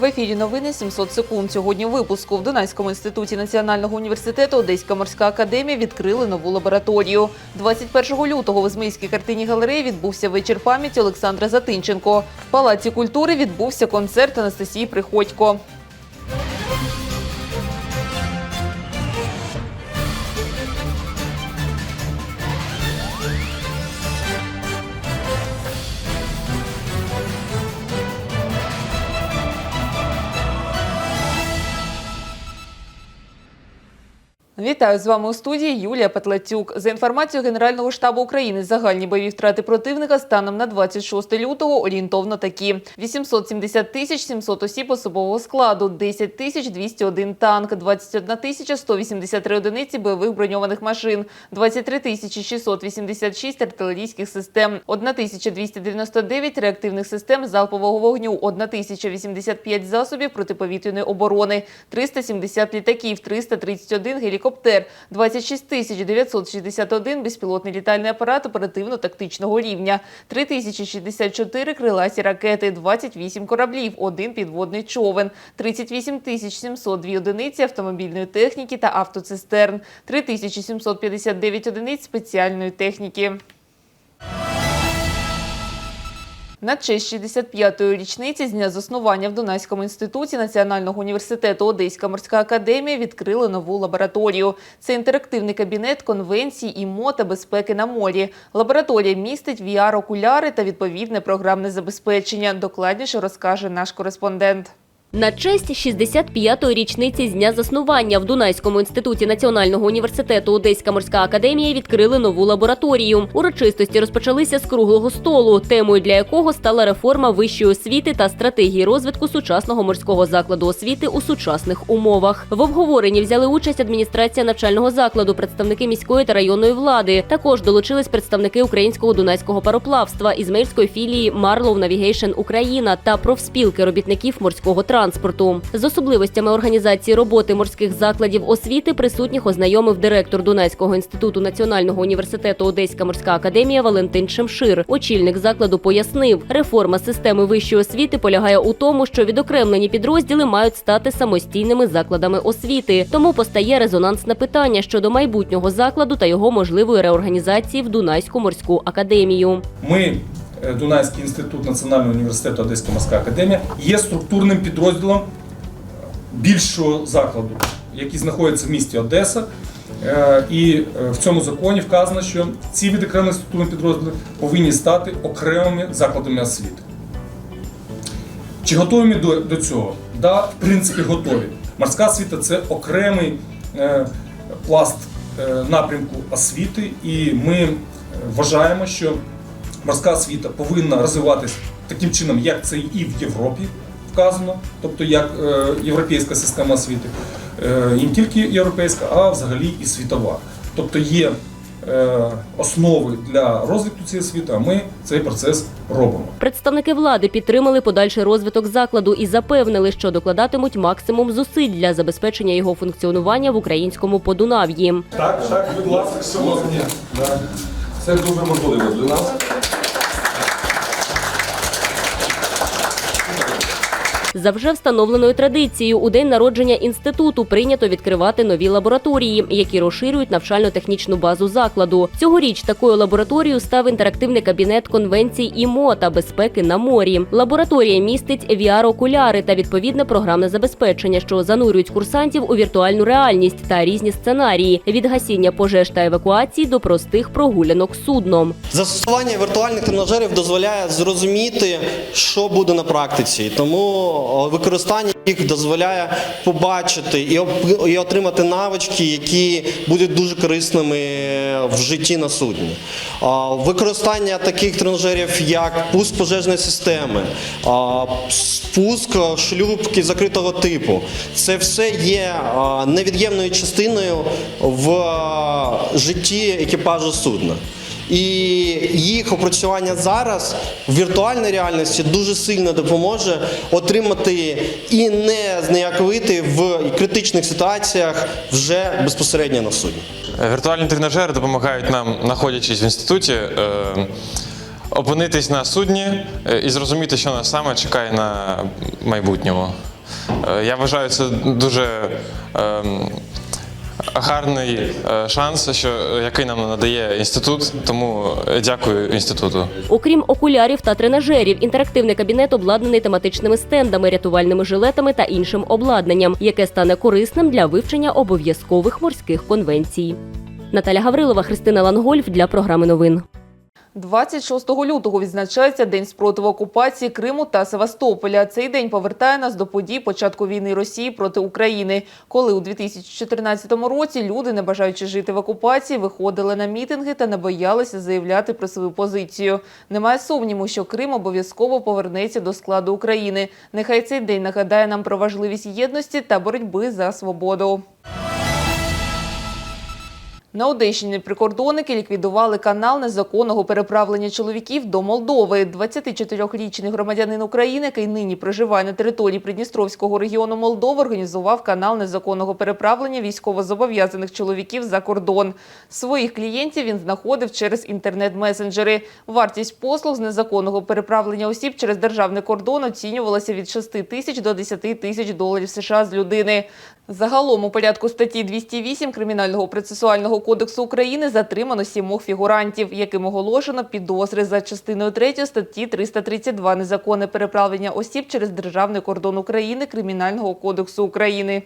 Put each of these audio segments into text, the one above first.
В ефірі новини 700 секунд. Сьогодні в випуску в Дунайському інституті Національного університету Одеська морська академія відкрили нову лабораторію. 21 лютого в Ізмаїльській картині галереї відбувся вечір пам'яті Олександра Затинченко. В Палаці культури відбувся концерт Анастасії Приходько. Вітаю з вами у студії Юлія Петлацюк. За інформацією Генерального штабу України, загальні бойові втрати противника станом на 26 лютого орієнтовно такі: 870 тисяч 700 осіб особового складу, 10 тисяч 201 танк, 21 тисяча 183 одиниці бойових броньованих машин, 23 тисячі 686 артилерійських систем, 1 тисяча 299 реактивних систем залпового вогню, 1 тисяча 85 засобів протиповітряної оборони, 370 літаків, 331 гелікоптер, 26 тисяч 961 безпілотний літальний апарат оперативно-тактичного рівня, 3064 криласі ракети, 28 кораблів, один підводний човен, 38 тисяч 702 одиниці автомобільної техніки та автоцистерн, 3759 одиниць спеціальної техніки. На честь 65-ї річниці з дня заснування в Дунайському інституті Національного університету Одеська морська академія відкрили нову лабораторію. Це інтерактивний кабінет конвенцій ІМО та безпеки на морі. Лабораторія містить VR-окуляри та відповідне програмне забезпечення. Докладніше розкаже наш кореспондент. На честь 65-ї річниці з дня заснування в Дунайському інституті Національного університету Одеська морська академія відкрили нову лабораторію. Урочистості розпочалися з круглого столу, темою для якого стала реформа вищої освіти та стратегії розвитку сучасного морського закладу освіти у сучасних умовах. В обговоренні взяли участь адміністрація навчального закладу, представники міської та районної влади. Також долучились представники українського дунайського пароплавства, ізмаїльської філії Marlow Navigation Україна та профспілки робітників морського транспорту. З особливостями організації роботи морських закладів освіти присутніх ознайомив директор Дунайського інституту Національного університету Одеська морська академія Валентин Шемшир. Очільник закладу пояснив, реформа системи вищої освіти полягає у тому, що відокремлені підрозділи мають стати самостійними закладами освіти. Тому постає резонансне питання щодо майбутнього закладу та його можливої реорганізації в Дунайську морську академію. Ми, Дунайський інститут Національного університету Одеська морська академія, є структурним підрозділом більшого закладу, який знаходиться в місті Одеса. Е, І е, в цьому законі вказано, що ці відокремлені структурні підрозділи повинні стати окремими закладами освіти. Чи готові ми до, до цього? Да, в принципі, готові. Морська освіта це окремий е, пласт е, напрямку освіти, і ми е, вважаємо, що морська освіта повинна розвиватися таким чином, як це і в Європі вказано, тобто як е, європейська система освіти, е, і не тільки європейська, а взагалі і світова. Тобто є е, основи для розвитку цієї освіти, а ми цей процес робимо. Представники влади підтримали подальший розвиток закладу і запевнили, що докладатимуть максимум зусиль для забезпечення його функціонування в українському Подунав'ї. Так, так, будь ласка, шановні. Це дуже важливо для нас. За вже встановленою традицією, у день народження інституту прийнято відкривати нові лабораторії, які розширюють навчально-технічну базу закладу. Цьогоріч такою лабораторією став інтерактивний кабінет конвенцій ІМО та безпеки на морі. Лабораторія містить VR-окуляри та відповідне програмне забезпечення, що занурюють курсантів у віртуальну реальність та різні сценарії від гасіння пожеж та евакуації до простих прогулянок судном. Застосування віртуальних тренажерів дозволяє зрозуміти, що буде на практиці. Тому використання їх дозволяє побачити і, отримати навички, які будуть дуже корисними в житті на судні. Використання таких тренажерів, як пуск пожежної системи, спуск шлюпки закритого типу, це все є невід'ємною частиною в житті екіпажу судна. І їх опрацювання зараз в віртуальній реальності дуже сильно допоможе отримати і не зніяковити в критичних ситуаціях вже безпосередньо на судні. Віртуальні тренажери допомагають нам, знаходячись в інституті, е, опинитись на судні е, і зрозуміти, що нас саме чекає на майбутньому. Е, Я вважаю, це дуже ем, гарний е, шанс, що, який нам надає інститут, тому е, дякую інституту. Окрім окулярів та тренажерів, інтерактивний кабінет обладнаний тематичними стендами, рятувальними жилетами та іншим обладнанням, яке стане корисним для вивчення обов'язкових морських конвенцій. Наталя Гаврилова, Христина Лангольф для програми новин. 26 лютого відзначається День спротиву окупації Криму та Севастополя. Цей день повертає нас до подій початку війни Росії проти України, коли у 2014 році люди, не бажаючи жити в окупації, виходили на мітинги та не боялися заявляти про свою позицію. Немає сумніву, що Крим обов'язково повернеться до складу України. Нехай цей день нагадає нам про важливість єдності та боротьби за свободу. На Одещині прикордонники ліквідували канал незаконного переправлення чоловіків до Молдови. 24-річний громадянин України, який нині проживає на території Придністровського регіону Молдови, організував канал незаконного переправлення військовозобов'язаних чоловіків за кордон. Своїх клієнтів він знаходив через інтернет-месенджери. Вартість послуг з незаконного переправлення осіб через державний кордон оцінювалася від 6 тисяч до 10 тисяч доларів США з людини. Загалом у порядку статті 208 Кримінального процесуального кодексу України затримано сімох фігурантів, яким оголошено підозри за частиною 3 статті 332 незаконне переправлення осіб через державний кордон України Кримінального кодексу України.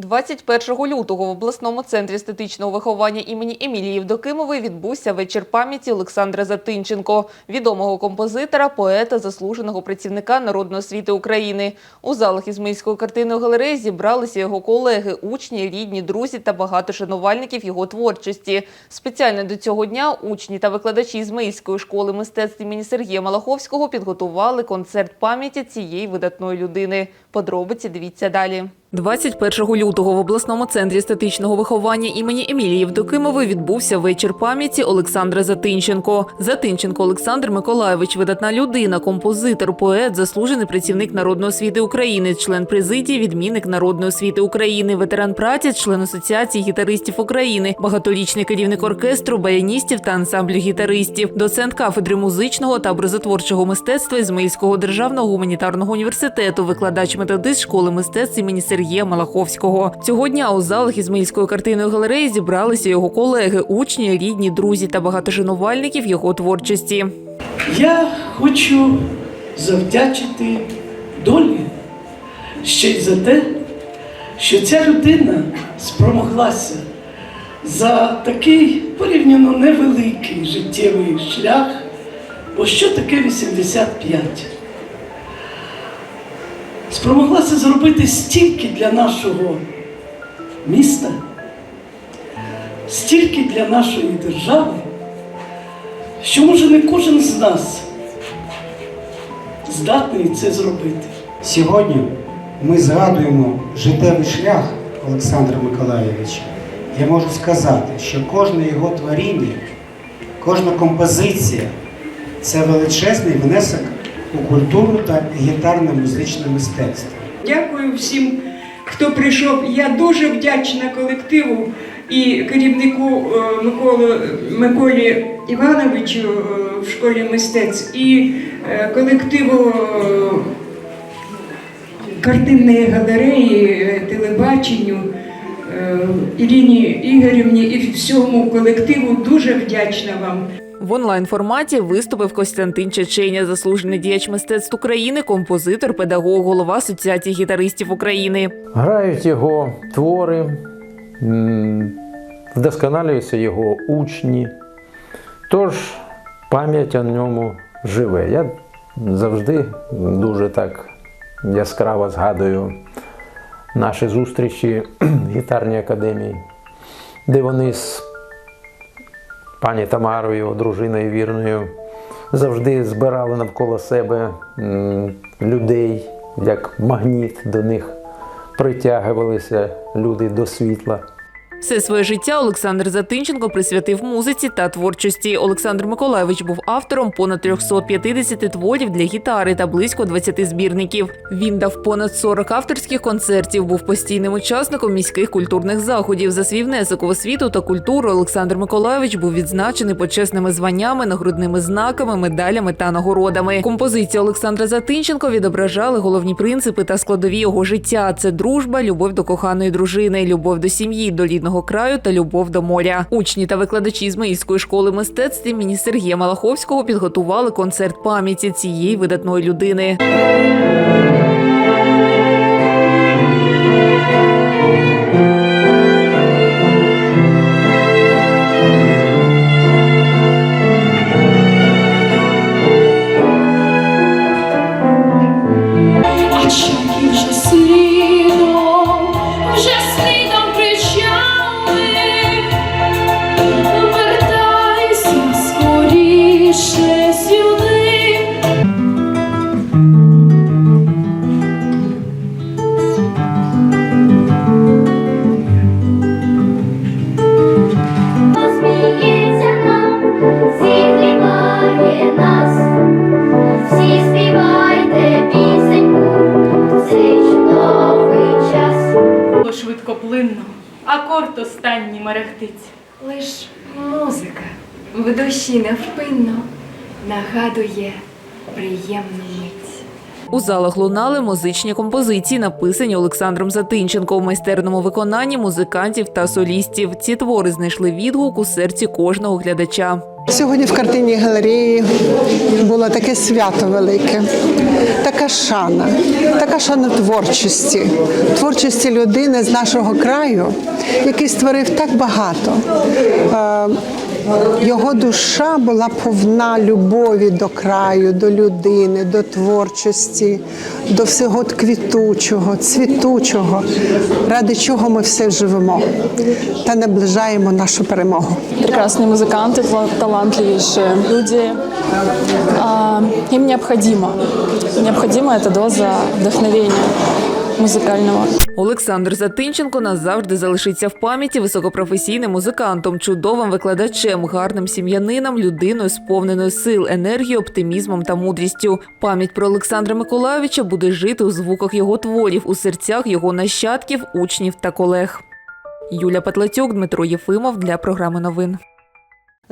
21 лютого в обласному центрі естетичного виховання імені Емілії Євдокимової відбувся вечір пам'яті Олександра Затинченко, відомого композитора, поета, заслуженого працівника народної освіти України. У залах Ізмаїльської картинної галереї зібралися його колеги, учні, рідні, друзі та багато шанувальників його творчості. Спеціально до цього дня учні та викладачі Ізмаїльської школи мистецтв імені Сергія Малаховського підготували концерт пам'яті цієї видатної людини. Подробиці дивіться далі. 21 лютого в обласному центрі естетичного виховання імені Емілії Євдокимової відбувся вечір пам'яті Олександра Затинченко. Затинченко Олександр Миколайович – видатна людина, композитор, поет, заслужений працівник народної освіти України, член президії, відмінник народної освіти України, ветеран праці, член асоціації гітаристів України, багаторічний керівник оркестру, баяністів та ансамблю гітаристів, доцент кафедри музичного та образотворчого мистецтва Ізмаїльського державного гуманітарного університету, викладач методист школи мистецтв імені Сергія Малаховського. Цього дня у залах Ізмаїльської картинної галереї зібралися його колеги, учні, рідні, друзі та багато шанувальників його творчості. Я хочу завдячити долі ще й за те, що ця людина спромоглася за такий порівняно невеликий життєвий шлях, бо що таке 85? Спромоглася зробити стільки для нашого міста, стільки для нашої держави що може не кожен з нас здатний це зробити. Сьогодні ми згадуємо життєвий шлях Олександра Миколаєвича. Я можу сказати, що кожне його творіння, кожна композиція це величезний внесок у культуру та гітарне музичне мистецтво. Дякую всім, хто прийшов. Я дуже вдячна колективу і керівнику е, Миколу, Миколі Івановичу е, в школі мистецтв і е, колективу картинної галереї, телебаченню. Іріні Ігорівні і всьому колективу дуже вдячна вам. В онлайн-форматі виступив Костянтин Чеченя, заслужений діяч мистецтв України, композитор, педагог, голова Асоціації гітаристів України. Грають його твори, вдосконалюються його учні. Тож пам'ять о ньому живе. Я завжди дуже так яскраво згадую наші зустрічі в гітарній академії, де вони з пані Тамарою, дружиною вірною, завжди збирали навколо себе людей, як магніт до них притягувалися люди до світла. Все своє життя Олександр Затинченко присвятив музиці та творчості. Олександр Миколайович був автором понад 350 творів для гітари та близько 20 збірників. Він дав понад 40 авторських концертів, був постійним учасником міських культурних заходів. За свій внесок у освіту та культуру Олександр Миколайович був відзначений почесними званнями, нагрудними знаками, медалями та нагородами. Композиції Олександра Затинченко відображали головні принципи та складові його життя: це дружба, любов до коханої дружини, любов до сім'ї, до рідного краю та любов до моря. Учні та викладачі з Маївської школи мистецтв імені Сергія Малаховського підготували концерт пам'яті цієї видатної людини. Душі невпинно нагадує приємну мить. У залах лунали музичні композиції, написані Олександром Затинченко в майстерному виконанні музикантів та солістів. Ці твори знайшли відгук у серці кожного глядача. Сьогодні в картинній галереї було таке свято велике, така шана, така шана творчості, творчості людини з нашого краю, який створив так багато. Е, Його душа була повна любові до краю, до людини, до творчості, до всього квітучого, цвітучого, ради чого ми все живемо та наближаємо нашу перемогу. Прекрасные музыканты, тла- талантливейшие люди. А, им необходимо, необходима эта доза вдохновения музыкального. Олександр Затинченко назавжди залишиться в пам'яті високопрофесійним музикантом, чудовим викладачем, гарним сім'янином, людиною, сповненою сил, енергією, оптимізмом та мудрістю. Пам'ять про Олександра Миколайовича буде жити у звуках його творів, у серцях його нащадків, учнів та колег. Юля Петлацюк, Дмитро Єфимов для програми новин.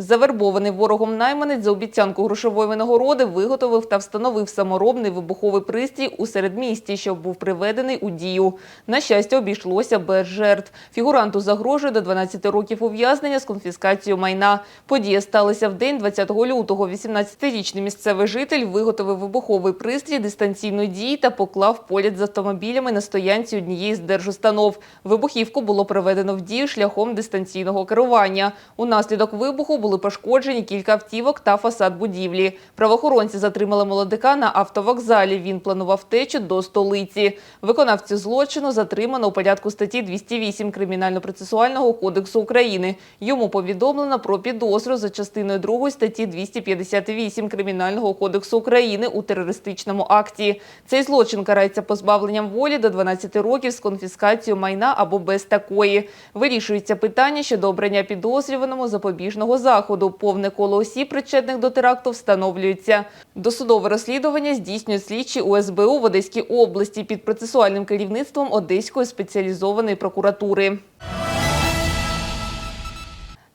Завербований ворогом найманець за обіцянку грошової винагороди виготовив та встановив саморобний вибуховий пристрій у середмісті, що був приведений у дію. На щастя, обійшлося без жертв. Фігуранту загрожує до 12 років ув'язнення з конфіскацією майна. Подія сталася в день 20 лютого. 18-річний місцевий житель виготовив вибуховий пристрій дистанційної дії та поклав поряд з автомобілями на стоянці однієї з держустанов. Вибухівку було проведено в дію шляхом дистанційного керування. Унаслідок вибуху були пошкоджені кілька автівок та фасад будівлі. Правоохоронці затримали молодика на автовокзалі. Він планував втечу до столиці. Виконавцю злочину затримано у порядку статті 208 Кримінально-процесуального кодексу України. Йому повідомлено про підозру за частиною 2 статті 258 Кримінального кодексу України у терористичному акті. Цей злочин карається позбавленням волі до 12 років з конфіскацією майна або без такої. Вирішується питання щодо обрання підозрюваному запобіжного заходу. Повне коло осіб, причетних до теракту, встановлюється. Досудове розслідування здійснюють слідчі УСБУ в Одеській області під процесуальним керівництвом Одеської спеціалізованої прокуратури.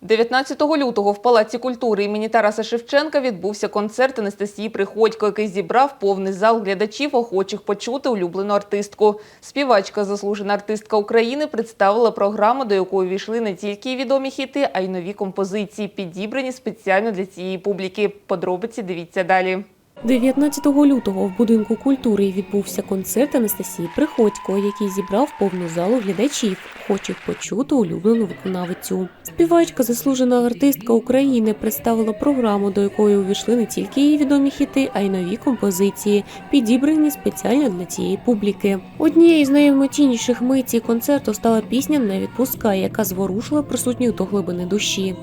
19 лютого в Палаці культури імені Тараса Шевченка відбувся концерт Анастасії Приходько, який зібрав повний зал глядачів, охочих почути улюблену артистку. Співачка, заслужена артистка України, представила програму, до якої війшли не тільки відомі хіти, а й нові композиції, підібрані спеціально для цієї публіки. Подробиці дивіться далі. 19 лютого в будинку культури відбувся концерт Анастасії Приходько, який зібрав повну залу глядачів, охочих почути улюблену виконавицю. Співачка, заслужена артистка України, представила програму, до якої увійшли не тільки її відомі хіти, а й нові композиції, підібрані спеціально для цієї публіки. Однією з найемоційніших миті концерту стала пісня Не відпускай, яка зворушила присутніх до глибини душі.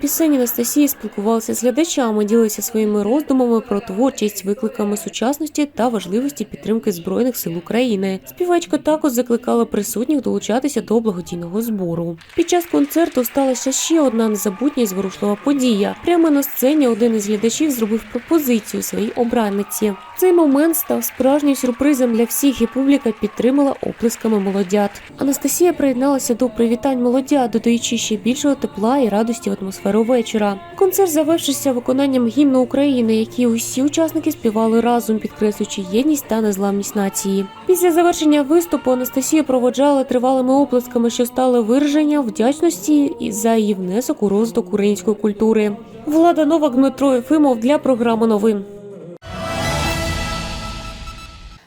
Пісень Анастасія спілкувалася з глядачами, ділилася своїми роздумами про творчість, викликами сучасності та важливості підтримки збройних сил України. Співачка також закликала присутніх долучатися до благодійного збору. Під час концерту сталася ще одна незабутня і зворушлива подія. Прямо на сцені один із глядачів зробив пропозицію своїй обранниці. Цей момент став справжнім сюрпризом для всіх, і публіка підтримала оплесками молодят. Анастасія приєдналася до привітань молодят, додаючи ще більшого тепла і радості в атмосферу вечора. Концерт завершився виконанням гімну України, який усі учасники співали разом, підкреслюючи єдність та незламність нації. Після завершення виступу Анастасія проводжала тривалими оплесками, що стали вираження вдячності і за її внесок у розвиток української культури. Влада Новак Дмитро Єфимов для програми новин.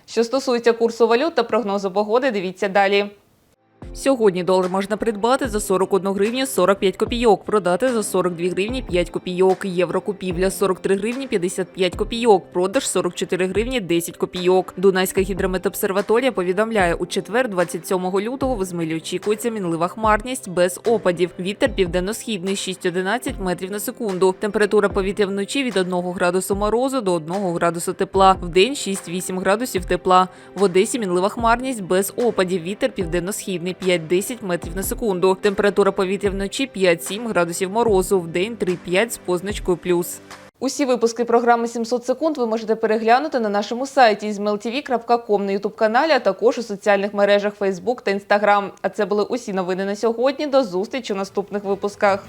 Що стосується курсу валют та прогнозу погоди, дивіться далі. Сьогодні долар можна придбати за 41 гривню 45 копійок, продати за 42 гривні 5 копійок. Євро купівля 43 гривні 55 копійок, продаж 44 гривні 10 копійок. Дунайська гідрометобсерваторія повідомляє, у четвер, 27 лютого, в Змилі очікується мінлива хмарність без опадів. Вітер південно-східний 6-11 метрів на секунду. Температура повітря вночі від 1 градусу морозу до 1 градусу тепла. В день 6-8 градусів тепла. В Одесі мінлива хмарність без опадів. Вітер південно-східний 5-10 метрів на секунду. Температура повітря вночі 5-7 градусів морозу. В день 3-5 з позначкою плюс. Усі випуски програми 700 секунд ви можете переглянути на нашому сайті zmltv.com на ютуб каналі, а також у соціальних мережах Facebook та Instagram. А це були усі новини на сьогодні. До зустрічі у наступних випусках.